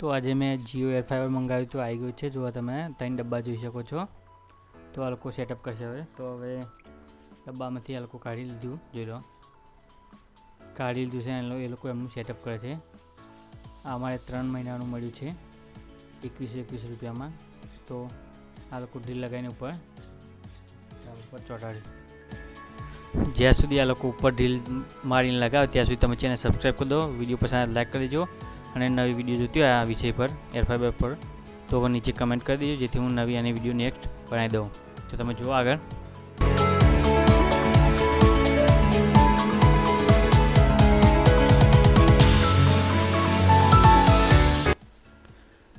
તો આજે મેં જીઓ એર ફાઈબર મંગાવ્યું તો આવી ગયું છે. જો તમે, ત્રણ ડબ્બા જોઈ શકો છો. તો આ લોકો સેટઅપ કરશે હવે. તો હવે ડબ્બામાંથી આ લોકો કાઢી લીધું, જોઈ લો. કાઢી લીધું છે એ લોકો એમનું સેટઅપ કરે છે. આ અમારે ત્રણ મહિનાનું મળ્યું છે, એકવીસ એકવીસ રૂપિયામાં. તો આ લોકો ડ્રીલ લગાવીને ઉપર ઉપર ચોટાડી. જ્યાં સુધી આ લોકો ઉપર ઢીલ મારીને લગાવે, ત્યાં સુધી તમે ચેનલ સબસ્ક્રાઈબ કરી દો, વીડિયો પસંદ લાઈક કરી દેજો. અને નવી વીડિયો જોતી હોય આ વિષય પર એર ફાઈબર પર, તો નીચે કમેન્ટ કરી દેજો, જેથી હું નવી આની વીડિયો નેક્સ્ટ બનાવી દઉં. તો તમે જુઓ આગળ.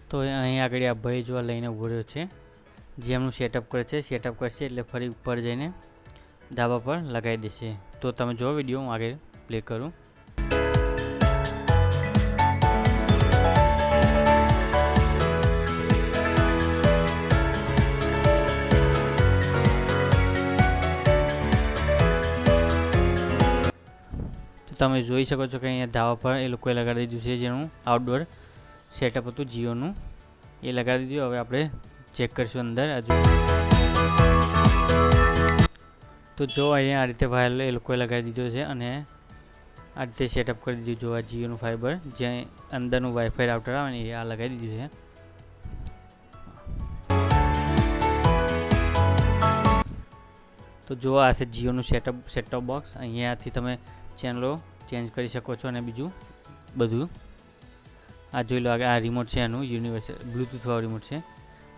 તો અહીં આગળ આ ભાઈ જોવા લઈને ઊભો રહ્યો છે, જે એમનું સેટઅપ કરે છે. સેટઅપ કરશે એટલે ફરી ઉપર જઈને ધાબા પર લગાવી દેશે. તો તમે જો વીડિયો હું આગળ પ્લે કરું. તમે જોઈ શકો છો કે અહીંયા ધાવા પર એ લોકોએ લગાડી દીધું છે, જેનું આઉટડોર સેટઅપ હતું જીઓનું. એ લગાડી દીધું, હવે આપણે ચેક કરીશું અંદર. તો જો અહીંયા આ રીતે વાયર એ લોકોએ લગાવી દીધો છે અને આ રીતે સેટઅપ કરી દીધું જો આ જીઓનું ફાઈબર જે અંદરનું વાઈફાઈ રાઉટર આવે ને એ આ લગાવી દીધું છે. તો જો આ છે જીઓનું સેટઅપ સેટઅપ બોક્સ અહીંયાથી તમે ચેનલો ચેન્જ કરી શકો છો અને બીજું બધું. આ જોઈ લો, આ રિમોટ છે એનું યુનિવર્સલ બ્લૂટૂથ વાળું રિમોટ છે.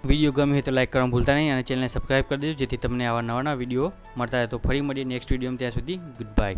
વીડિયો ગમે હોય તો લાઈક કરવાનું ભૂલતા નહીં અને ચેનલને સબસ્ક્રાઈબ કરી દેજો, જેથી તમને આવા નવા નવા વીડિયો મળતા રહે. તો ફરી મળીએ નેક્સ્ટ વિડીયોમાં ત્યાં સુધી. Good bye